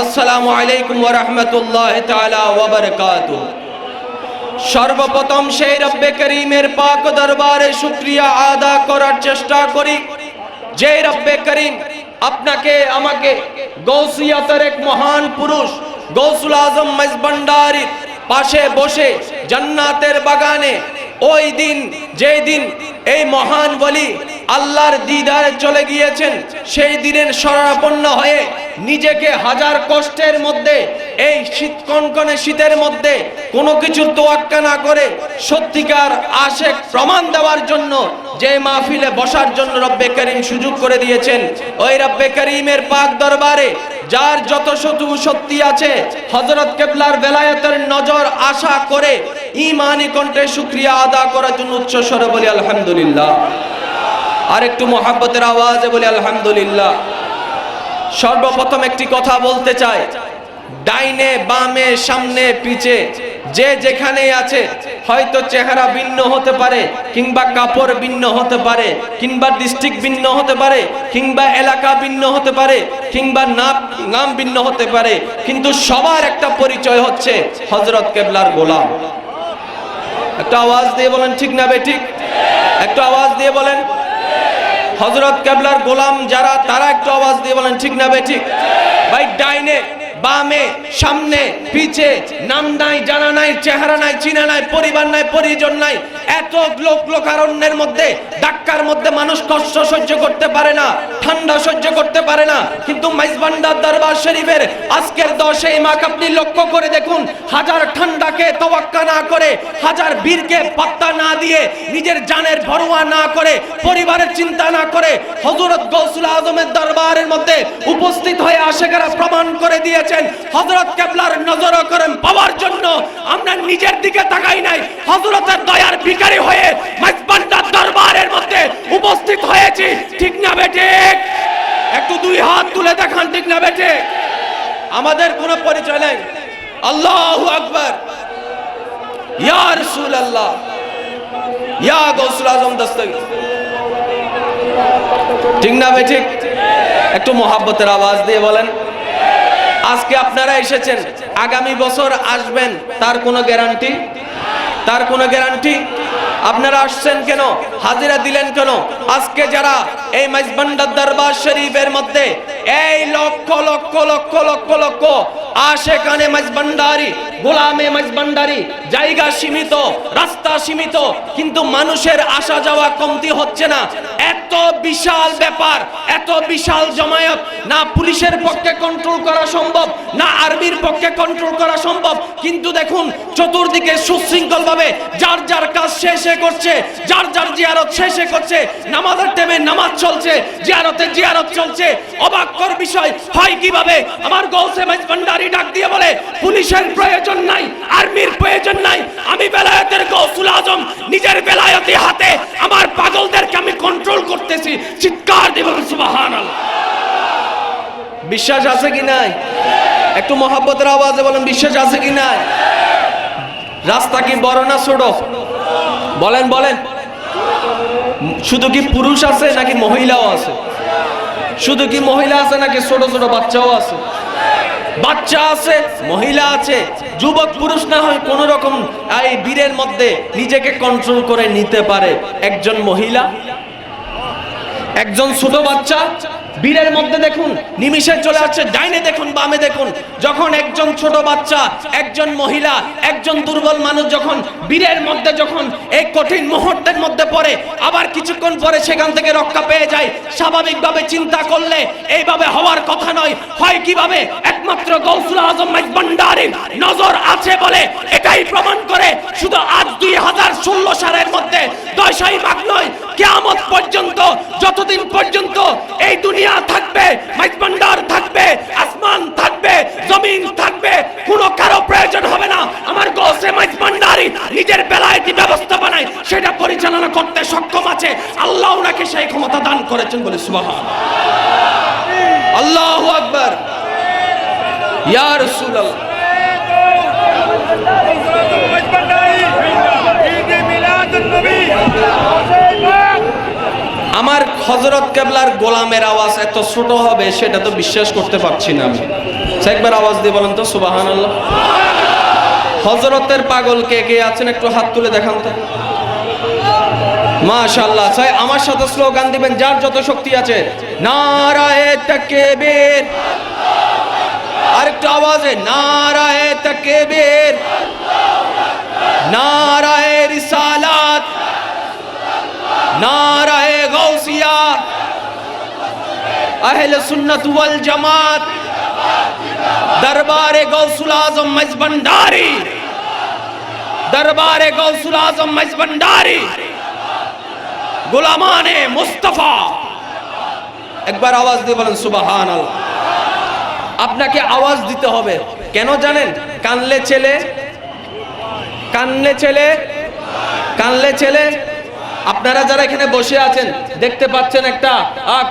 আসসালামু আলাইকুম ওয়া রাহমাতুল্লাহি তাআলা ওয়া বারাকাতুহু। সর্বপ্রথম সেই রব্বে করিমের পাক দরবারে শুকরিয়া আদা করার চেষ্টা করি যে রব্বে করিম আপনাকে, আমাকে গৌসিয়াতের এক মহান পুরুষ গৌসুল আজম মজবন্ডারির পাশে বসে জান্নাতের বাগানে ওই দিন, যেই দিন এই মহান বলি আল্লাহর দিদারে চলে গিয়েছেন, সেই দিনের স্মরণাপন্ন হয়ে নিজেকে হাজার কষ্টের মধ্যে, এই শীত কনকনে শীতের মধ্যে কোনো কিছু তোয়াক্কা না করে সত্যিকার আশেক প্রমাণ দেওয়ার জন্য, যে মাহফিলে বসার জন্য রব্বে করিম সুযোগ করে দিয়েছেন, ওই রব্বে করিমের পাক দরবারে যার যত শতু শক্তি আছে হজরত কেবলার বেলায়তের নজর আশা করে ইমানি কণ্ঠে শুক্রিয়া আদা করার জন্য উচ্চ স্বরে বলি, আলহামদুলিল্লাহ। আর একটু মোহাব্বতের আওয়াজে বলি, আলহামদুলিল্লাহ। সর্বপ্রথম একটি কথা বলতে চাই। ডাইনে, বামে, সামনে, পিছে যে যেখানেই আছে, হয়তো চেহারা ভিন্ন হতে পারে, কিংবা কাপড় ভিন্ন হতে পারে, কিংবা ডিস্ট্রিক্ট ভিন্ন হতে পারে, কিংবা এলাকা ভিন্ন হতে পারে, কিংবা নাম নাম ভিন্ন হতে পারে, কিন্তু সবার একটা পরিচয় হচ্ছে হজরত কেবলার গোলাম। একটা আওয়াজ দিয়ে বলেন, ঠিক না বে, ঠিক? একটা আওয়াজ দিয়ে বলেন হজরত কেবলার গোলাম যারা, তারা একটু আওয়াজ দিয়ে বলেন, ঠিক না বে, ঠিক? ভাই, ডাইনে বামে, সামনে, পিছে, নাম নাই, জানা নাই, চেহারা নাই, চিনা নাই, পরিবার নাই, পরিজন নাই এত লোক লোকারণ্যের মধ্যে ডাক্কার মধ্যে মানুষ কষ্ট সহ্য করতে পারে না, ঠান্ডা সহ্য করতে পারে না। কিন্তু মাইজবান্ডার দরবার শরীফের আজকের দশে মাক আপনি লক্ষ্য করে দেখুন, হাজার ঠান্ডাকে তওয়াক্কা না করে, হাজার বীরকে পাত্তা না দিয়ে, নিজের জানের ভরোয়া না করে, পরিবারের চিন্তা না করে, হযরত গৌসুল আজমের দরবারের মধ্যে উপস্থিত হয়ে আসে আশেকারা প্রমাণ করে দিয়েছেন হযরত কেবলার নজর করেন পাওয়ার জন্য আমরা নিজের দিকে তাকাই নাই। হযরতের দয়ার ভিখারি হয়ে মাইজবান্ডার দরবারের মধ্যে উপস্থিত হয়েছি। ঠিক না বেটে একটু দুই হাত তুলে দেখান, ঠিক না বেটে আমাদের কোনো পরিচয় নাই। আল্লাহু আকবার। ইয়া রাসূলুল্লাহ। ইয়া গৌসুল আজম দস্তগীর। ঠিক না ঠিক? একটু মোহাব্বতের আওয়াজ দিয়ে বলেন। আজকে আপনারা এসেছেন। আগামী বছর আসবেন, তার কোনো গ্যারান্টি? তার কোনো গ্যারান্টি? আপনারা আসছেন কেন? হাজিরা দিলেন কেন? আজকে যারা এই মাইজবান্ডার দরবার শরীফের মধ্যে এই লক্ষ লক্ষ লক্ষ লক্ষ লক্ষ। আশেকানে মাইজবান্ডারি গোলামে মাইজবান্ডারি জায়গা সীমিত, রাস্তা সীমিত, কিন্তু মানুষের আসা যাওয়া কমতি হচ্ছে না। এত বিশাল ব্যাপার, এত বিশাল জমায়েত। না পুলিশের পক্ষে কন্ট্রোল করা সম্ভব, না আর্মির পক্ষে কন্ট্রোল করা সম্ভব। কিন্তু দেখুন, চতুর্দিকে সুশৃঙ্খল ভাবে যার যার কাজ শেষে করছে, যার যার জিয়ারত শেষে করছে। নামাজের টেমে নামাজ চলছে, জিয়ারতে জিয়ারত চলছে। অবাককর বিষয় হয় কীভাবে? আমার গৌসে মাইজ ভান্ডারি ডাক দিয়ে বলে, পুলিশের প্রয়োজন নাই, আর্মির প্রয়োজন নাই। আমি বেলায়েতের গৌসুল আজম, নিজের বেলায়েতি হাতে আমার পাগলদেরকে আমি কন্ট্রোল করতেছি। চিৎকার দিবেন, সুবহানাল্লাহ। বিশ্বাস আছে কি নাই? একটু মহাব্বতের আওয়াজে বলেন, বিশ্বাস আছে কি নাই? রাস্তা কি বড় না ছোট? বলেন বলেন। শুধু কি পুরুষ আছে নাকি মহিলাও আছে? শুধু কি মহিলা আছে নাকি ছোট ছোট বাচ্চাও আছে? বাচ্চা আছে, মহিলা আছে। যুবক, পুরুষ না হয় কোন রকম এই বীরের মধ্যে নিজেকে কন্ট্রোল করে নিতে পারে। একজন মহিলা, একজন ছোট বাচ্চা বীরের মধ্যে দেখুন, নিমিষে চলে আসছে, ডাইনে দেখুন, বামে দেখুন, যখন একজন ছোট বাচ্চা, একজন মহিলা, একজন দুর্বল মানুষ যখন বীরের মধ্যে যখন এই কঠিন মুহূর্তের মধ্যে পড়ে, আবার কিছুক্ষণ পরে সেখান থেকে রক্ষা পেয়ে যায়, স্বাভাবিকভাবে চিন্তা করলে এইভাবে হওয়ার কথা নয়। হয় কীভাবে? একমাত্র গৌসুল আজম ভান্ডারির নজর আছে বলে এটাই প্রমাণ করে, শুধু আজ দুই হাজার ষোলো সালের মধ্যে দশই মাঘ নয়, কেয়ামত পর্যন্ত, যতদিন পর্যন্ত দুনিয়া থাকবে মাইজবান্ডার থাকবে, আসমান থাকবে, জমিন থাকবে, কোনো কারও প্রয়োজন হবে না। আমার গোসে মাইজবান্ডারি নিজের বেলায়েতি ব্যবস্থাপনায় সেটা পরিচালনা করতে সক্ষম আছে। আল্লাহ ওনাকে সেই ক্ষমতা দান করেছেন বলে সুবহান। আল্লাহু আকবার। ইয়া রাসূলুল্লাহ। আমার হজরত কেবলার গোলামের আওয়াজ এত ছোট হবে সেটা তো বিশ্বাস করতে পারছি না আমি। একবার আওয়াজ দিয়ে বলেন তো সুবাহান আল্লাহ হজরতের পাগল কে কে আছেন? একটু হাত তুলে দেখান তো। মাশাআল্লাহ চাই আমার সাথে স্লোগান দিবেন, যার যত শক্তি আছে। নারায়ে তাকবীর। আর একটু আওয়াজে, নারায়ে তাকবীর। নারায়ে আহলে সুন্নাত ওয়াল জামাত। দরবারে গৌসুল আজম মজবন্ডারি দরবারে গৌসুল আজম মজবন্ডারি গোলামানে মুস্তফা। একবার আওয়াজ দিয়ে বলেন সুবাহান আপনাকে আওয়াজ দিতে হবে। কেন জানেন? কানলে ছেলে কানলে ছেলে কানলে ছেলে। আপনারা যারা এখানে বসে আছেন, দেখতে পাচ্ছেন একটা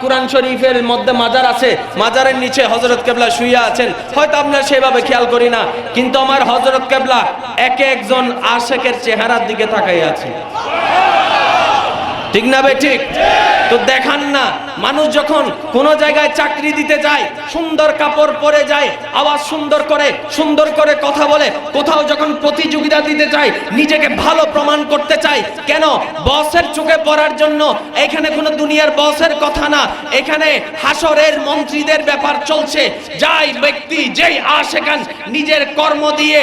কোরআন শরীফের মধ্যে মাজার আছে। মাজারের নিচে হজরত কেবলা শুয়ে আছেন। হয়তো আপনারা সেভাবে খেয়াল করি না, কিন্তু আমার হজরত কেবলা একে একজন আশেকের চেহারার দিকে তাকাই আছে। ঠিক না বে ঠিক? তো দেখান না। মানুষ যখন কোন জায়গায় চাকরি দিতে যায়, সুন্দর কাপড় পরে যায়, আওয়াজ সুন্দর করে সুন্দর করে কথা বলে, কোথাও যখন প্রতিযোগিতা দিতে চায় নিজেকে ভালো প্রমাণ করতে চায়, কেন? বসের চোখে পড়ার জন্য। এখানে কোনো দুনিয়ার বসের কথা না। এখানে হাসরের মন্ত্রীদের ব্যাপার চলছে। যাই ব্যক্তি যেই আশেখান নিজের কর্ম দিয়ে,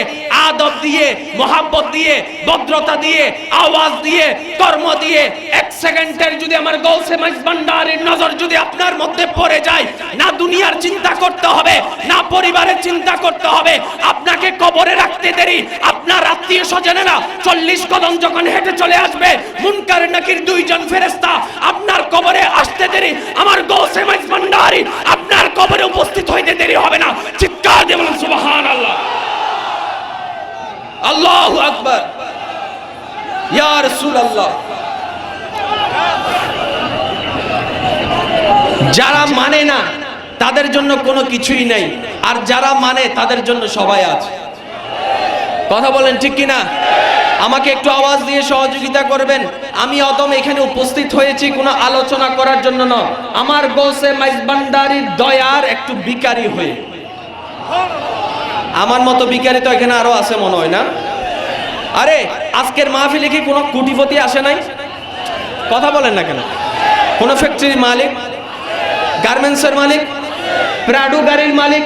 আদব দিয়ে, মোহাব্বত দিয়ে, ভদ্রতা দিয়ে, আওয়াজ দিয়ে, কর্ম দিয়ে, এক সেকেন্ডের যদি আমার ভান্ডারের নজর যদি আপনার মধ্যে পড়ে যায়, না দুনিয়ার চিন্তা করতে হবে, না পরিবারের চিন্তা করতে হবে, আপনাকে কবরে রাখতে দেরি, আপনার আত্মীয় স্বজনেরা চল্লিশ কদম যখন হেঁটে চলে আসবে, মুনকার নাকির দুইজন ফেরেস্তা আপনার কবরে আসতে দেরি, আমার গৌসে ভান্ডারি আপনার কবরে উপস্থিত হইতে দেরি হবে না। চিৎকার দিয়ে সুবহান আল্লাহ আল্লাহু আকবার। ইয়া রাসূলুল্লাহ। যারা মানে না, তাদের জন্য কোনো কিছুই নেই। আর যারা মানে তাদের জন্য সবাই আছে। কথা বলেন ঠিক কিনা? আমাকে একটু আওয়াজ দিয়ে সহযোগিতা করবেন। আমি অদম এখানে উপস্থিত হয়েছি, কোনো আলোচনা করার জন্য নয় আমার গোসে মাইজবান্ডারির দয়ার একটু বিকারি হয়ে। আমার মতো বিকারি তো এখানে আরও আছে মনে হয় না? আরে, আজকের মাহফিলে কি কোনো কুটিপতি আসে নাই? কথা বলেন না কেন? কোনো ফ্যাক্টরির মালিক? গার্মেন্টসের মালিক প্রাডু গাড়ির মালিক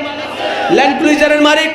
ল্যান্ড ক্রুজারের মালিক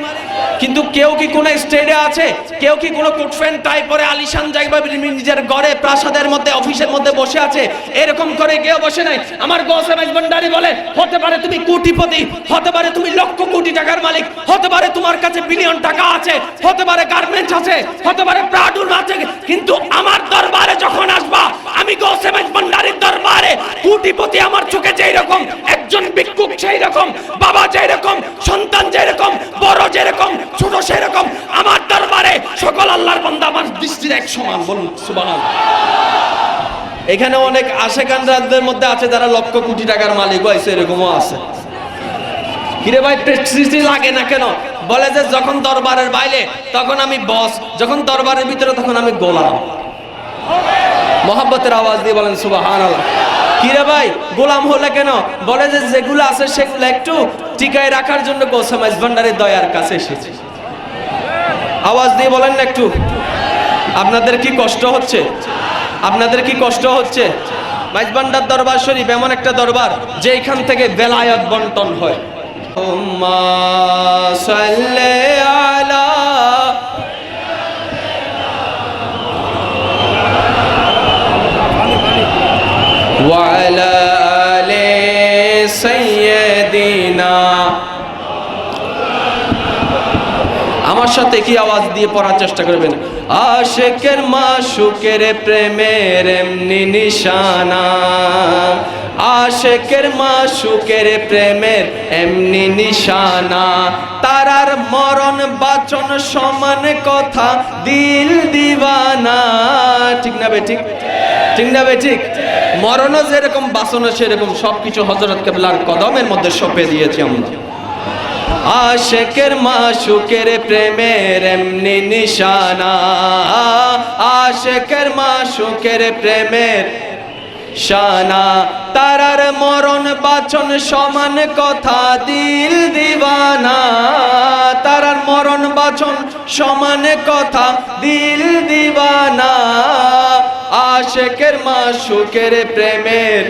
কিন্তু কেউ কি কোনো স্টেডে আছে? কেউ কি কোনো কোটফ্যান টাই পরে আলিশান জায়গা নিজের ঘরে প্রাসাদের মধ্যে, অফিসের মধ্যে বসে আছে? এরকম করে কেউ বসে নাই। আমার গোসেমাইজ ভান্ডারি বলে, হতে পারে তুমি কোটিপতি, হতে পারে তুমি লক্ষ কোটি টাকার মালিক, হতে পারে তোমার কাছে বিলিয়ন টাকা আছে, হতে পারে গার্মেন্টস আছে, হতে পারে প্রাডুর আছে, কিন্তু আমার দরবারে যখন আসবা, আমি গোসেমাইজ ভান্ডারির দরবারে, কোটিপতি আমার চোখে যেই রকম, একজন ভিক্ষুক সেই রকম, বাবা যেই রকম, সন্তান যেরকম বড় যেরকম ছোট সেরকম আমার দরবারে সকল আল্লাহর বান্দা আমার দৃষ্টির এক সমান, বলুন সুবহান এখানে অনেক আশেকান রাজদের মধ্যে আছে যারা লক্ষ কোটি টাকার মালিক হয়েছে এরকমও আছে। কিরে ভাই প্রেস্টিজি লাগে না কেন? বলে যে যখন দরবারের বাইরে, তখন আমি বস, যখন দরবারের ভিতরে, তখন আমি গোলাম। মহাব্বতের আওয়াজ দিয়ে বলেন সুবাহান আল্লাহ কিরে ভাই, গোলাম হলে কেন? বলে যে যেগুলো আছে সেগুলো একটু টিকায় রাখার জন্য গোসামাইজ ভান্ডারের দয়ার কাছে এসেছে। আওয়াজ দিয়ে বলেন না একটু। আপনাদের কি কষ্ট হচ্ছে? আপনাদের কি কষ্ট হচ্ছে? মাইজবান্ডার দরবার শরীফ এমন একটা দরবার যে এখান থেকে বেলায়ত বন্টন হয়। আলা وعلى آل سيدنا আমার সাথে কি আওয়াজ দিয়ে পড়ার চেষ্টা করবেন আশেকের মাসুকের প্রেমের এমনি নিশানা আশেকের মাসুকের প্রেমের এমনি নিশানা তারার মরণ বাচন সমান কথা দিল দিবানা ঠিক না বে ঠিক ঠিক না বে ঠিক? মরণও যেরকম বাসনও সেরকম, সবকিছু হজরত কেবলার কদমের মধ্যে সপে দিয়েছি আমরা। আশেকের মাসুকের প্রেমের এমনি নিশানা, আশেকের মাসুকের প্রেমের শানা। তারার মরণ বাচন সমান কথা দিল দিবানা। তারার মরণ বাচন সমান কথা দিল দিবানা। আশেকের মাসুকের প্রেমের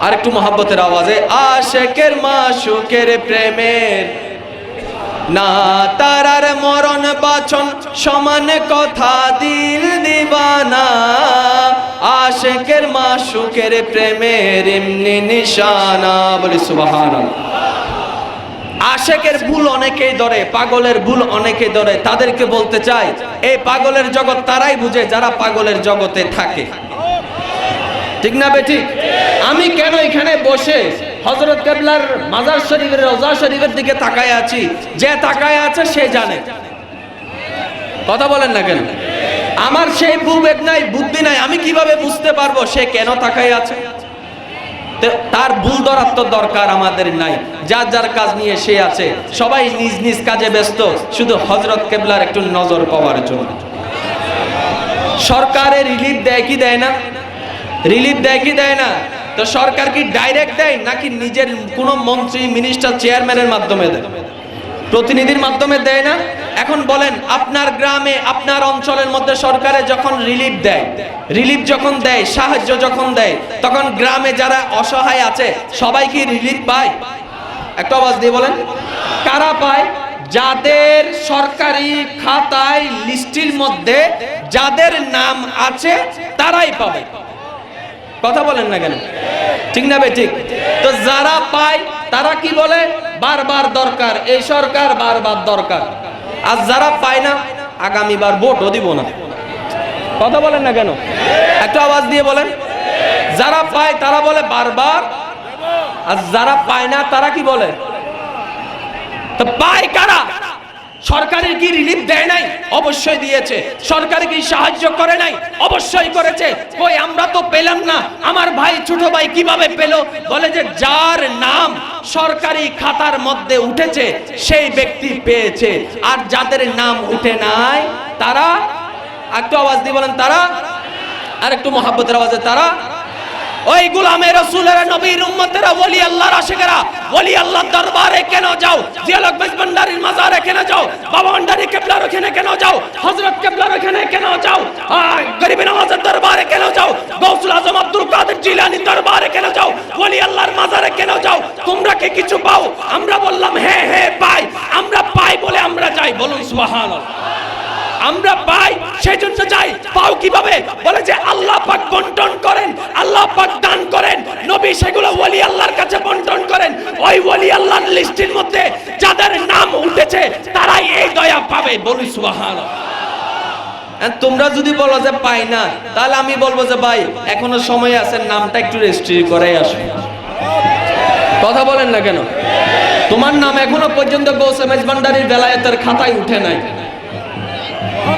আর একটু মহাব্বতের আওয়াজে, আশেকের মাসুকের প্রেমের। না তারার মরণ বাচন, সমান কথা দিল দিবানা। আশেকের মাসুকের প্রেমের এমনি নিশানা, বলি সুবাহান আশেকের ভুল অনেকেই ধরে, পাগলের ভুল অনেকে ধরে। তাদেরকে বলতে চাই, এই পাগলের জগৎ তারাই বুঝে যারা পাগলের জগতে থাকে। ঠিক না বেঠিক আমি কেন এখানে বসে হজরত কেবলার মাজার শরীফের, রোজা শরীফের দিকে তাকায় আছি? যে তাকায় আছে, সে জানে। কথা বলেন না কেন? আমার সেই বিবেক নাই, বুদ্ধি নাই। আমি কীভাবে বুঝতে পারব সে কেন তাকায় আছে? তার ভুল ধরার তো দরকার আমাদের নাই। যার যার কাজ নিয়ে সে আছে। সবাই নিজ নিজ কাজে ব্যস্ত। শুধু হজরত কেবলার একটু নজর পাওয়ার জন্য। সরকারের রিলিফ দেয় কি দেয় না? রিলিফ দেয় কি দেয় না? তো সরকার কি ডাইরেক্ট দেয় নাকি নিজের কোনো মন্ত্রী মিনিস্টার চেয়ারম্যানের মাধ্যমে দেয়? প্রতিনিধির মাধ্যমে দেয় না। এখন বলেন, আপনার গ্রামে, আপনার অঞ্চলের মধ্যে সরকারে যখন রিলিফ দেয় রিলিফ যখন দেয়, সাহায্য যখন দেয়, তখন গ্রামে যারা অসহায় আছে, সবাই কি রিলিফ পায়? একটা আওয়াজ দিয়ে বলেন। কারা পায়? যাদের সরকারি খাতায় লিস্টির মধ্যে যাদের নাম আছে, তারাই পাবে। কথা বলেন না কেন? ঠিক না বে, ঠিক? তো যারা পায়, তারা কি বলে? বারবার দরকার, এই সরকার বারবার দরকার। আর যারা পায় না, আগামীবার ভোটও দিব না। কথা বলেন না কেন? একটু আওয়াজ দিয়ে বলেন। যারা পায়, তারা বলে বারবার। আর যারা পায় না, তারা কি বলে? তো পায় কারা? সরকারের কি রিলিফ দেয় নাই? অবশ্যই দিয়েছে। সরকার কি সাহায্য করে নাই? অবশ্যই করেছে। কই, আমরা তো পেলাম না। আমার ভাই, ছোট ভাই কীভাবে পেল? বলে যে, যার নাম সরকারি খাতার মধ্যে উঠেছে, সেই ব্যক্তি পেয়েছে। আর যাদের নাম উঠে নাই, তারা? একটু আওয়াজ দিয়ে বলেন, তারা? আর একটু মহাব্বতের আওয়াজে, তারা? ওই গুলামে রসুলের নবীর উম্মতেরা ওলি আল্লাহর আশিকেরা, ওলি আল্লাহর দরবারে কেন যাও? জিয়ালক ভান্ডারির মাজারে কেন যাও? বাবা ভান্ডারি কেবলার ওখানে কেন যাও? হযরত কেবলার ওখানে কেন যাও? গরিব নওয়াজের দরবারে কেন যাও? গৌসুল আজম আব্দুল কাদের জিলানির দরবারে কেন যাও? ওলি আল্লাহর মাজারে কেন যাও? তোমরা কি কিছু পাও? আমরা বললাম হ্যাঁ হ্যাঁ পাই। আমরা পাই বলে আমরা যাই। বলুন, সুবহানাল্লাহ। আমরা পাই সেই জন্য যাই পাও কীভাবে? বলে যে আল্লাহ পাক বন্টন করেন, আল্লাহ পাক দান করেন। নবী সেগুলো ওলি আল্লাহর কাছে বন্টন করেন। ওই ওলি আল্লাহর লিস্টের মধ্যে যাদের নাম উঠেছে, তারাই এই দয়া পাবে। বলি সুবহানাল্লাহ। তোমরা যদি বলো যে পাই না, তাহলে আমি বলব যে ভাই, এখনও সময় আছে, নামটা একটু রেজিস্ট্রি করে আসো। কথা বলেন না কেন? তোমার নাম এখনও পর্যন্ত গৌসে মেজবান্ডারির বেলায়েতের খাতায় উঠে নাই।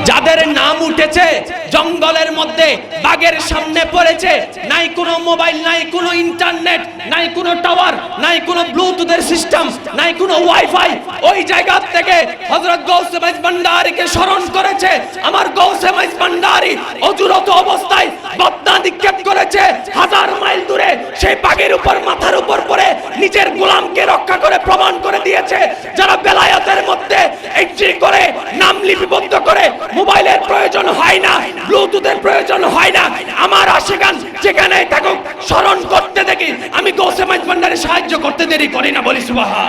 যাদের নাম উঠেছে, জঙ্গলের মধ্যে বাগের সামনে পড়েছে, নাই কোনো মোবাইল, নাই কোনো ইন্টারনেট, নাই কোনো টাওয়ার, নাই কোনো ব্লুটুথের সিস্টেম, নাই কোনো ওয়াইফাই। ওই জায়গা থেকে হযরত গৌসে মাইজ ভান্ডারীকে স্মরণ করেছে। আমার গৌসে মাইজ ভান্ডারী অজুরত অবস্থায় বদনা নিক্ষেপ করেছে। হাজার মাইল দূরে সেই বাগের উপর, মাথার উপর পড়ে নিজের গোলামকে রক্ষা করে প্রমাণ করে দিয়েছে। যারা বেলায়াতের মধ্যে এন্ট্রি করে, নাম লিপিবদ্ধ করে মোবাইলের প্রয়োজন হয় না ব্লুটুথের প্রয়োজন হয় না। আমার আশেগান যেখানে থাকুক স্মরণ করতে দেখি। আমি গৌসে মাইজ ভান্ডারে সাহায্য করতে দেরি করি না বলি সুবাহা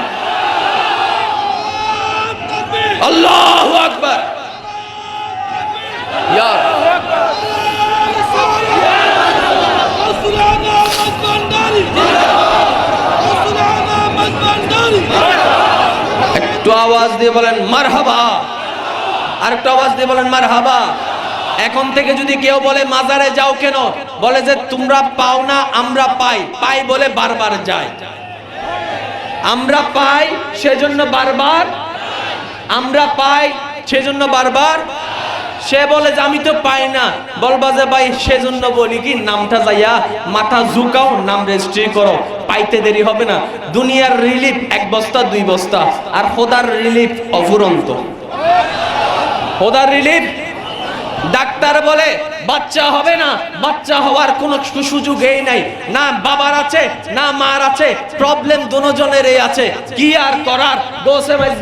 আল্লাহু আকবার! একটু আওয়াজ দিয়ে বলেন মারহাবা। আর একটু আওয়াজ দিয়ে বলেন মার হাবা এখন থেকে যদি কেউ বলে, মাজারে যাও কেন? বলে যে, তোমরা পাও না, আমরা পাই। পাই বলে বারবার যায়। আমরা পাই, সেজন্য বারবার। আমরা পাই, সেজন্য বারবার। সে বলে যে, আমি তো পাই না। বলবা যে, ভাই, সেজন্য বলি কি, নামটা যাইয়া মাথা ঝুকাও, নাম রেজিস্ট্রি করো। পাইতে দেরি হবে না। দুনিয়ার রিলিফ এক বস্তা, দুই বস্তা। আর খোদার রিলিফ অফুরন্ত। খোদার রিলিফ। ডাক্তার বলে বাচ্চা হবে না, বাচ্চা হওয়ার কোনো সুযোগই নাই। না বাবার আছে, না মার আছে প্রবলেম দুজনেরই আছে। কি আর করার? গোসে মাইজ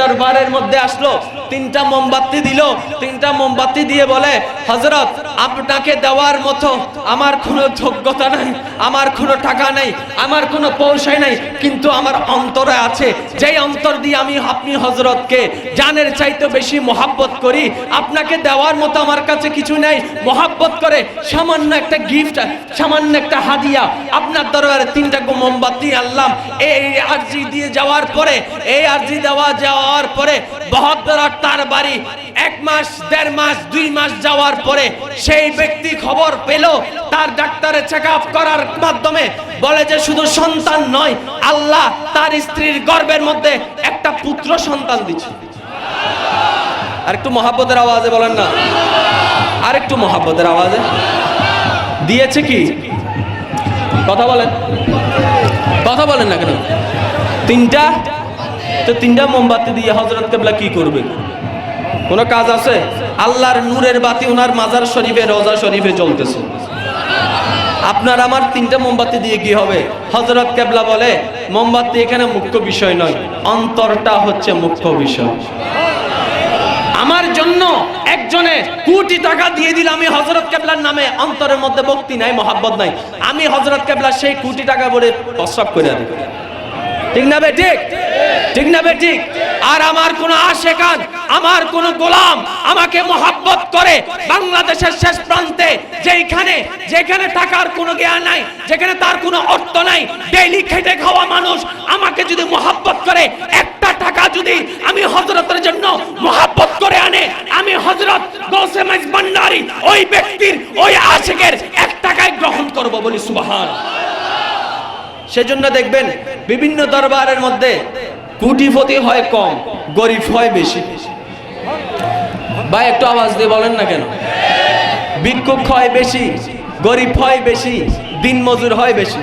দরবারের মধ্যে আসলো, তিনটা মোমবাতি দিল, তিনটা মোমবাতি দিয়ে বলে হজরত আপনাকে দেওয়ার মতো আমার কোনো যোগ্যতা নাই, আমার কোনো টাকা নেই, আমার কোনো পৌঁছায় নাই, কিন্তু আমার অন্তরে আছে। যেই অন্তর দিয়ে আমি আপনি হজরতকে জানের চাইতে বেশি মোহাব্বত করি, আপনাকে দেওয়ার মতো আমার কাছে কিছু নেই মোহাব্বত করে, সামান্য একটা গিফট সামান্য একটা হাদিয়া। আপনার দরবারে তিনটা মোমবাতি আনলাম। এই আরজি দিয়ে যাওয়ার পরে, এই আরজি দেওয়া যাওয়ার পরে বহদ্দরার তার বাড়ি, এক মাস, দেড় মাস, দুই মাস যাওয়ার পরে, সেই ব্যক্তি খবর পেল, তার ডাক্তারে চেক আপ করার মাধ্যমে বলে যে শুধু সন্তান নয়, আল্লাহ তার স্ত্রীর গর্ভের মধ্যে একটা পুত্র সন্তান দিচ্ছে। আর একটু মহাব্বতের আওয়াজে বলেন না। আর একটু মহাব্বতের আওয়াজে। দিয়েছে কি? কথা বলেন। কথা বলেন না কেন? তিনটা? তো তিনটা মোমবাতি দিয়ে হজরত কেবলা কি করবে? কোনো কাজ আছে? আল্লাহর নূরের বাতি ওনার মাজার শরীফে, রোজা শরীফে জ্বলতেছে। আপনার আমার তিনটা মোমবাতি দিয়ে কি হবে? হজরত কেবলা বলে, মোমবাতি এখানে মুখ্য বিষয় নয়, অন্তরটা হচ্ছে মুখ্য বিষয়। আমার জন্য একজনে কোটি টাকা দিয়ে দিল আমি হজরত কেবলার নামে। অন্তরের মধ্যে ভক্তি নাই, মহাব্বত নাই। আমি হজরত কেবলা সেই কোটি টাকা বলে প্রস্রাব করে দিই ঠিক না বে, ঠিক? ঠিক না বে, ঠিক? আর আমার কোন আশেকান, আমার কোন গোলাম আমাকে মহাব্বত করে বাংলাদেশের শেষ প্রান্তে যেখানে যেখানে টাকার কোনো জ্ঞান নাই, যেখানে তার কোনো অর্থ নাই ডেইলি খেটে খাওয়া মানুষ আমাকে যদি মহাব্বত করে, একটা টাকা যদি আমি হজরতের জন্য মহাব্বত করে আনে, আমি হজরত গৌসে মাইজ ভান্ডারি ওই ব্যক্তির, ওই আশেকের এক টাকায় গ্রহণ করব বলি সেজন্য দেখবেন বিভিন্ন দরবারের মধ্যে কুটিপতি হয় কম, গরিব হয় বেশি। ভাই, একটু আওয়াজ দিয়ে বলেন না কেন? ভিক্ষুক হয় বেশি, গরিব হয় বেশি দিন মজুর হয় বেশি।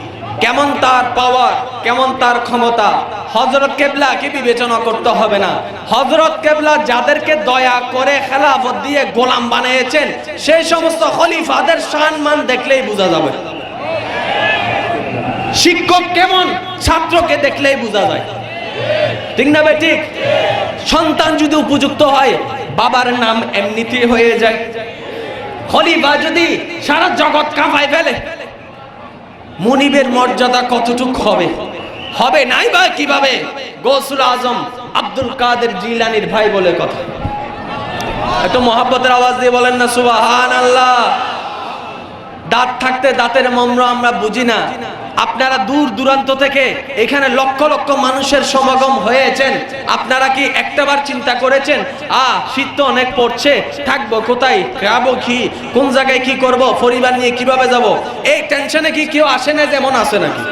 কেমন তার পাওয়ার কেমন তার ক্ষমতা হজরত কেবলাকে বিবেচনা করতে হবে না। হজরত কেবলা যাদেরকে দয়া করে খেলাফত দিয়ে গোলাম বানিয়েছেন, সেই সমস্ত খলিফাদের সম্মান দেখলেই বোঝা যাবে। শিক্ষক কেমন, ছাত্রকে দেখলেই বোঝা যায়। ঠিক না ভাই ঠিক? সন্তান যদি উপযুক্ত হয়, বাবার নাম এমনিতেই হয়ে যায়। খলিফা যদি সারা জগৎ কাঁপায় ফেলে মুনিবের মর্যাদা কতটুক হবে? হবে নাই বা কীভাবে? গোসুল আজম আব্দুল কাদের জিলানির ভাই বলে কথা। একটু মহাব্বতের আওয়াজ দিয়ে বলেন না সুবাহান আল্লাহ দাঁত থাকতে দাঁতের মম্র আমরা বুঝি না। আপনারা দূর দূরান্ত থেকে এখানে লক্ষ লক্ষ মানুষের সমাগম হয়েছেন। আপনারা কি একটাবার চিন্তা করেছেন, আ, শীত তো অনেক পড়ছে, থাকব কোথায়? খাব কি? কোন জায়গায় কি করব? পরিবার নিয়ে কীভাবে যাব? এই টেনশনে কি কেউ আসে না যেমন আসে নাকি?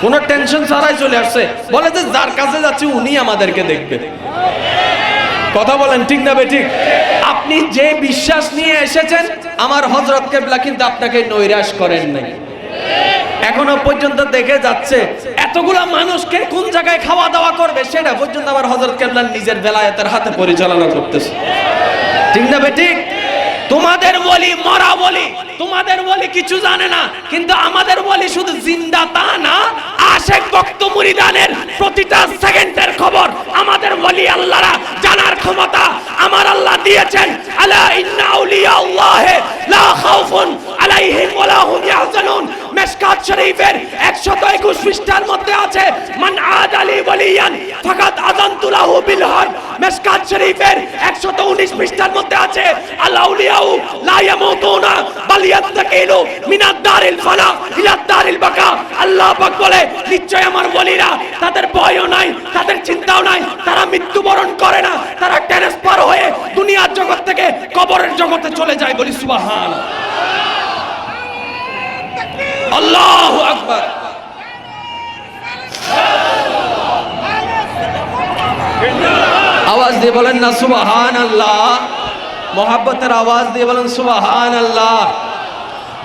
কোনো টেনশন ছাড়াই চলে আসছে। বলে যে যার কাছে যাচ্ছে উনি আমাদেরকে দেখবে। কথা বলেন, ঠিক না বে ঠিক? আপনি যে বিশ্বাস নিয়ে এসেছেন, আমার হজরত কেবলা কিন্তু আপনাকে নৈরাশ করেন নাই। এখনও পর্যন্ত দেখে যাচ্ছে, এতগুলা মানুষকে কোন জায়গায় খাওয়া দাওয়া করবে সেটা পর্যন্ত আমার হজরত কেবলা নিজের বেলায়তের হাতে পরিচালনা করতেছে। ঠিক না বে ঠিক? তোমাদের বলি মরা বলি, তোমাদের বলি কিছু জানে না, কিন্তু আমাদের বলি শুধু জিন্দা তা না, আশেক ভক্ত মুরিদানের প্রতিটা সেকেন্ডের খবর আমাদের বলি আল্লাহরা জানার ক্ষমতা আমার আল্লাহ দিয়েছেন। আলা ইন্না আউলিয়া আল্লাহে শরীফের 121 পৃষ্ঠার মধ্যে আছে, মান আদ আলী ওয়ালিয়ান ফাকাত আযানতু লাহু বিল হক। মিশকাত শরীফের 119 পৃষ্ঠার মধ্যে আছে, আল আউলিয়াউ লা ইয়ামুতুনা বাল ইয়াত্তাকিলু মিনাদ দারিল ফানা ইলা দারিল বাকা। আল্লাহ পাক বলে, নিশ্চয় আমার ওলিরা তাদের ভয়ও নাই, তাদের চিন্তাও নাই, তারা মৃত্যুবরণ করে না, তারা ট্রান্সফার হয়ে দুনিয়ার জগৎ থেকে কবরের জগতে চলে যায় বলি সুবহান আল্লাহ আকবর। আওয়াজ দিয়ে বলেন না সুবাহান আল্লাহ মোহাব্বতের আওয়াজ দিয়ে বলেন সুবাহান আল্লাহ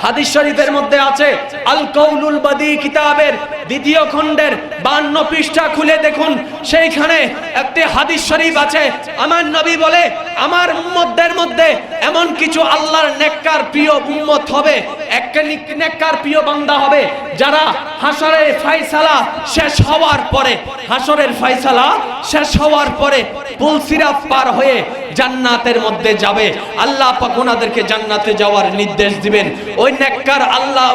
হাদিস শরীফের মধ্যে আছে, আল কৌলুল বাদি কিতাবের দ্বিতীয় খণ্ডের বান্ন পৃষ্ঠা খুলে দেখুন। সেইখানে একটি হাদিস শরীফ আছে, আমার নবী বলে, আমার উম্মতদের মধ্যে এমন কিছু আল্লাহর নেককার প্রিয় উম্মত হবে, একটা নেককার প্রিয় বান্দা হবে, যারা হাসরের ফাইসালা শেষ হওয়ার পরে হাসরের ফাইসালা শেষ হওয়ার পরে পুলসিরাত পার হয়ে জান্নাতের মধ্যে যাবে। আল্লাহ পাক ওনাদেরকে জান্নাতে যাওয়ার নির্দেশ দিবেন। ওই নেককার আল্লাহ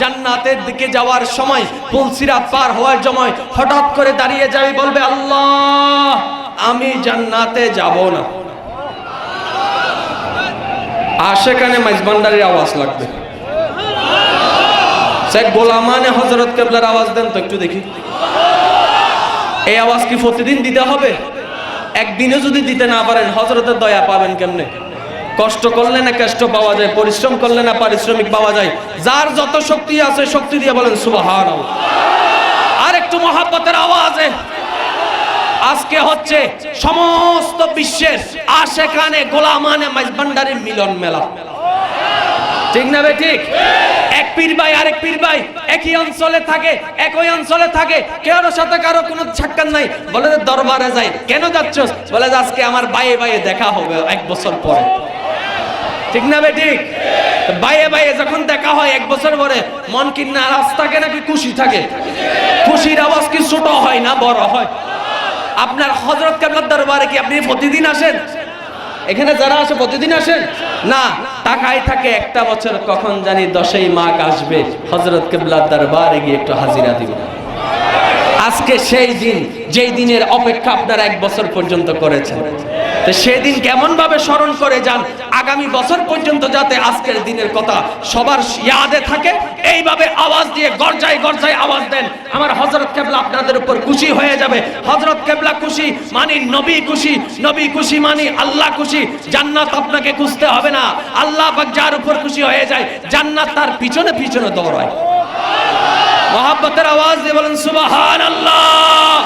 জান্নাতের দিকে যাওয়ার সময় পুলসিরাত পার হওয়ার সময় হঠাৎ করে দাঁড়িয়ে যাবে বলবে, আল্লাহ, আমি জান্নাতে যাব না। আর সেখানে মাইজবান্ডারির আওয়াজ লাগবে। শেখ গোলামানে হজরত কেবলার আওয়াজ দেন তো একটু দেখি। এই আওয়াজ কি প্রতিদিন দিতে হবে? একদিনে যদি দিতে না পারেন হজরতের দয়া পাবেন কেমনে? কষ্ট করলে না কষ্ট পাওয়া যায়, পরিশ্রম করলে না পারিশ্রমিক পাওয়া যায়। যার যত শক্তি আছে, শক্তি দিয়ে বলেন সুবাহান আর একটু মহাব্বতের আওয়াজ আজকে হচ্ছে সমস্ত বিশ্বের আশেখানে গোলামানে মাইজবান্ডারের মিলন মেলা। ঠিক না ঠিক? এক পীর ভাই, আরেক পীর ভাই, একই অঞ্চলে থাকে, একই অঞ্চলে থাকে। কেউ সাথে কারও কোনো সাক্ষাৎ নাই। বলে যে দরবারে যাই। কেন যাচ্ছ বলে যে আজকে আমার বাইয়ে বাইয়ে দেখা হবে এক বছর পরে। ঠিক না ঠিক? বাইয়ে বাইয়ে যখন দেখা হয় এক বছর পরে, মন কি নারাজ থাকে নাকি খুশি থাকে? খুশির আওয়াজ কি ছোট হয় না বড় হয়? আপনার হজরত কেবলার দরবারে কি আপনি প্রতিদিন আসেন? এখানে যারা আসে, প্রতিদিন আসেন? না টাকায় থাকে একটা বছর, কখন জানি দশই মাঘ আসবে। হজরত কেবলার দরবারে গিয়ে একটু হাজিরা দিব আজকে সেই দিন, যেই দিনের অপেক্ষা আপনারা এক বছর পর্যন্ত করেছেন। সেই কেমন ভাবে স্মরণ করে যান, আগামী বছর পর্যন্ত যাতে আজকের দিনের কথা সবার ইয়াদে থাকে, এইভাবে আওয়াজ দিয়ে গর্জায় গর্জায় আওয়াজ দেন। আমার হজরত কেবলা আপনাদের উপর খুশি হয়ে যাবে। হজরত কেবলা খুশি মানি নবী খুশি নবী খুশি মানি আল্লাহ খুশি। জান্নাত আপনাকে খুঁজতে হবে না। আল্লাহ যার উপর খুশি হয়ে যায়, জান্নাত তার পিছনে পিছনে দৌড়ায়। মহাব্বতের আওয়াজ দিয়ে বলেন সুবাহান আল্লাহ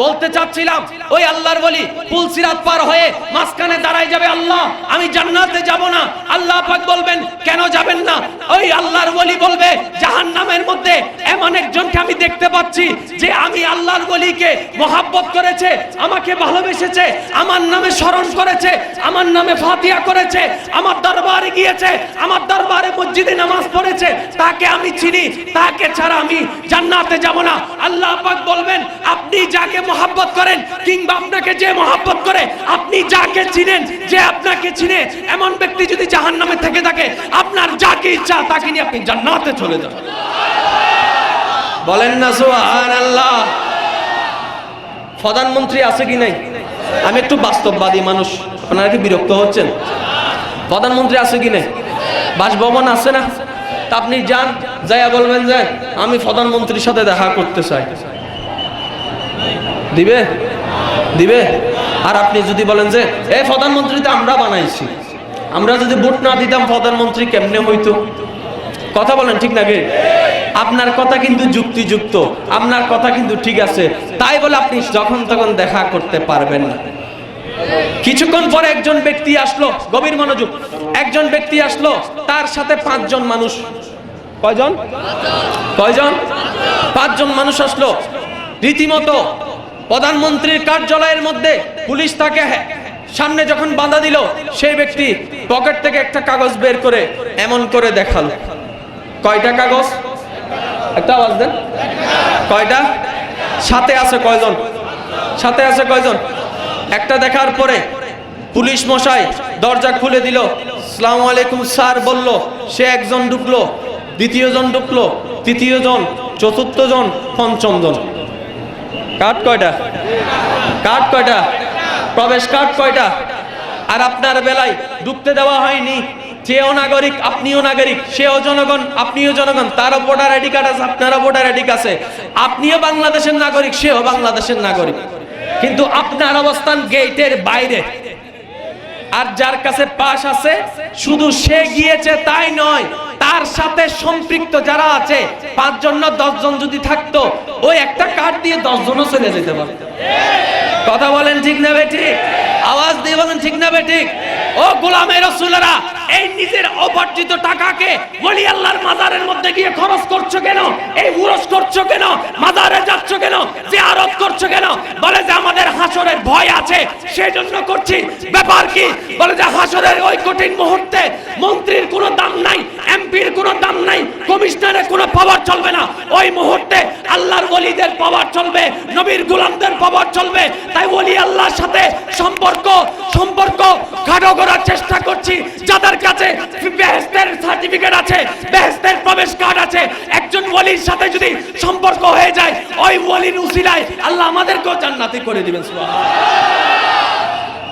বলতে চাচ্ছিলাম, ওই আল্লাহর বলি পুলসিরাত পার হয়ে মাঝখানে দাঁড়ায় যাবে আল্লাহ, আমি জান্নাতে যাব না। আল্লাহ পাক বলবেন, কেন যাবেন না? ওই আল্লাহর বলি বলবে, জাহান্নামের মধ্যে এমন একজনকে আমি দেখতে পাচ্ছি, যে আমি আল্লাহর বলিকে মহাব্বত করেছে, আমাকে ভালোবেসেছে, আমার নামে স্মরণ করেছে, আমার নামে ফাতিহা করেছে, আমার দরবারে গিয়েছে, আমার দরবারে মসজিদে নামাজ পড়েছে, তাকে আমি চিনি, তাকে ছাড়া আমি জান্নাতে যাব না। আল্লাহ পাক বলবেন, আপনি যাকে মহাব্বত করেন কিংবা আপনাকে যে মহাব্বত করে, আপনি যাকে চিনেন, যে আপনাকে চিনে, এমন ব্যক্তি যদি জাহান নামে থেকে থাকে, আপনার যাকে ইচ্ছা তাকে নিয়ে আপনি জান্নাতে চলে যান। বলেন না সুহান আল্লাহ প্রধানমন্ত্রী আছে কি নাই? আমি একটু বাস্তববাদী মানুষ, আপনারা কি বিরক্ত হচ্ছেন? প্রধানমন্ত্রী আছে কি নাই? বাসভবন আছে না? তা আপনি যান, যাইয়া বলবেন যে, আমি প্রধানমন্ত্রীর সাথে দেখা করতে চাই। দিবে? দিবে? আর আপনি যদি বলেন যে এই প্রধানমন্ত্রী তো আমরা বানাইছি। আমরা যদি ভোট না দিতাম, প্রধানমন্ত্রী কেমনে হইতো? কথা বলেন ঠিক নাকি আপনার কথা কিন্তু যুক্তিযুক্ত, আপনার কথা কিন্তু ঠিক আছে। তাই বলে আপনি যখন তখন দেখা করতে পারবেন না। কিছুক্ষণ পরে একজন ব্যক্তি আসলো, গভীর মনোযোগ। একজন ব্যক্তি আসলো, তার সাথে পাঁচজন মানুষ। কয়জন? কয়জন? পাঁচজন মানুষ আসলো। রীতিমতো প্রধানমন্ত্রীর কার্যালয়ের মধ্যে পুলিশ তাকে সামনে যখন বাধা দিল, সেই ব্যক্তি পকেট থেকে একটা কাগজ বের করে এমন করে দেখাল। কয়টা কাগজ? একটা আওয়াজ দেন। কয়টা? সাথে আছে কয়জন? সাথে আছে কয়জন? একটা দেখার পরে পুলিশ মশাই দরজা খুলে দিল। সালাম আলাইকুম স্যার বলল, সে একজন ঢুকলো দ্বিতীয় জন ঢুকলো তৃতীয় জন চতুর্থ জন পঞ্চম জন কাঠ কয়টা? কাঠ কয়টা? প্রবেশ কাঠ কয়টা? আর আপনার বেলায় ঢুকতে দেওয়া হয়নি। সেও নাগরিক, আপনিও নাগরিক, সেও জনগণ, আপনিও জনগণ, তারও ভোটার আইডি কার্ড আছে, আপনারও ভোটার আইডি আছে। আপনিও বাংলাদেশের নাগরিক, সেও বাংলাদেশের নাগরিক। কিন্তু আপনার অবস্থান গেটের বাইরে। আর যার কাছে পাশ আছে, শুধু সে গিয়েছে তাই নয় তার সাথে সম্পৃক্ত যারা আছে, পাঁচজন না দশজন যদি থাকতো, ওই একটা কার্ড দিয়ে দশজনও চলে যেতে পারে কথা বলেন ঠিক না বেঠিক আওয়াজ দিয়ে বলেন ঠিক না বেঠিক ও গোলামের রসুলেরা এই নিজের অপার্জিত টাকাকে বলি আল্লাহর মাজারের মধ্যে গিয়ে খরচ করছ কেন? এই উরস করছ কেন? মাজারে যাচ্ছ কেন? জিয়ারত করছ কেন? বলে যে আমাদের হাসরের ভয় আছে সেই জন্য করছি। ব্যাপার কি? বলে যে হাসরের ওই কঠিন মুহূর্তে মন্ত্রীর কোনো দাম নাই, এমপির কোনো দাম নাই, কমিশনারের কোনো পাওয়ার চলবে না। ওই মুহূর্তে আল্লাহর ওলিদের পাওয়ার চলবে, নবীর গোলামদের পাওয়ার চলবে। তাই ওলি আল্লাহর সাথে সম্পর্ক সম্পর্ক গাঢ় করার চেষ্টা করছি। যাদের কাছে বেহেস্তের সার্টিফিকেট আছে বেহেস্তের প্রবেশ কার্ড আছে। একজন সাথে যদি সম্পর্ক হয়ে যায়, ওই উসিলায় আল্লাহ আমাদেরকেও জান্নাতি করে দিবেন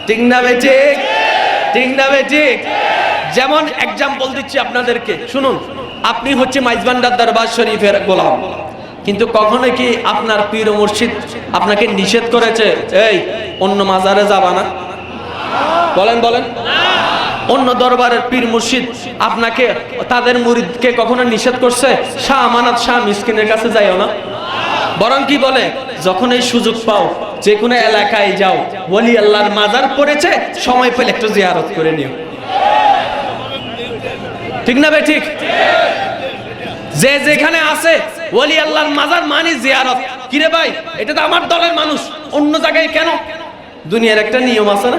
ঠিক না ঠিক? না যেমন এক্সাম্পল দিচ্ছি আপনাদেরকে, শুনুন, আপনি হচ্ছে মাইজবান্ডার দরবার শরীফের গোলাম। কিন্তু কখনো কি আপনার পীর মুর্শিদ আপনাকে নিষেধ করেছে, এই, অন্য মাজারে যাবা না? বলেন বলেন। অন্য দরবারের পীর মুর্শিদ আপনাকে, তাদের মুরিদকে কখনো নিষেধ করছে? শাহ আমানত, শাহ মিসকিনের কাছে যাইও না। বরং কি বলে? যখন এই সুযোগ পাও, যে কোনো এলাকায় যাও বলি আল্লাহর মাজার পড়েছে, সময় পেলে একটু জিয়ারত করে নিও। ঠিক না বে ঠিক? যে যেখানে আছে, ওলি আল্লাহর মাজার মানি জিয়ারত। কিরে ভাই, এটা তো আমার দলের মানুষ, অন্য জায়গায় কেন? দুনিয়ার একটা নিয়ম আছে না?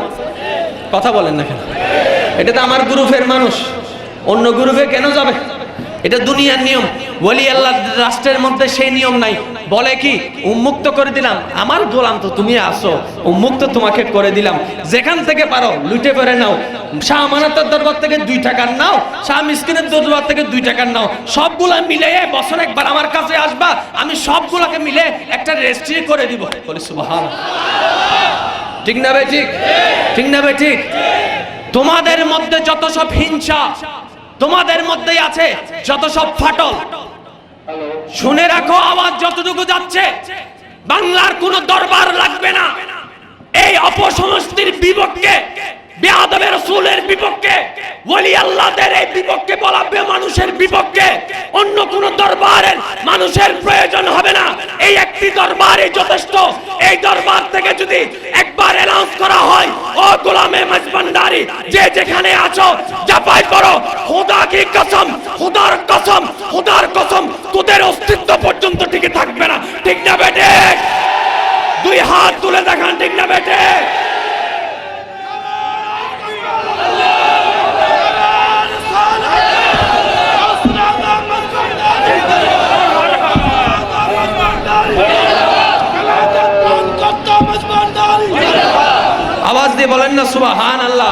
কথা বলেন না কেন? এটা তো আমার গ্রুপের মানুষ। অন্য গ্রুপে কেন যাবে? এটা দুনিয়ার নিয়ম। ওলি আল্লাহ রাষ্ট্রের মধ্যে সেই নিয়ম নাই। বলে কি, উন্মুক্ত করে দিলাম। আমার গোলাম তো তুমি আসো উন্মুক্ত তোমাকে করে দিলাম। যেখান থেকে পারো, লুটে করে নাও। শাহ আমানতের দরবার থেকে দুই টাকার নাও। শাহ মিসকিনের দরবার থেকে দুই টাকার নাও। সবগুলা মিলে বছর একবার আমার কাছে আসবা। আমি সবগুলাকে মিলে একটা রেজিস্ট্রি করে দিব। বলি ঠিক না ভাই, ঠিক? ঠিক না ভাই, ঠিক? তোমাদের মধ্যে যত সব হিংসা তোমাদের মধ্যেই আছে যত সব ফাটল। শুনে রাখো আওয়াজ যতটুকু যাচ্ছে। বাংলার কোন দরবার লাগবে না। এই অপসমষ্টির বিপক্ষে বেআবের রসুলের বিপক্ষে আল্লাহদের এই বিপক্ষে বলাবে মানুষের বিপক্ষে। অন্য কোন মানুষের প্রয়োজন হবে না। এই একটি দরবারে যথেষ্ট। এই দরবার থেকে যদি একবার করা হয়, ও গোলামে যে যেখানে আছো জাপাই করো। খোদা কি কসম, খোদার কসম খোদার কসম, তোদের অস্তিত্ব পর্যন্ত টিকে থাকবে না। ঠিক না বেটে দুই হাত তুলে দেখান, ঠিক না বেটে দিয়ে বলেন না সুবাহান আল্লাহ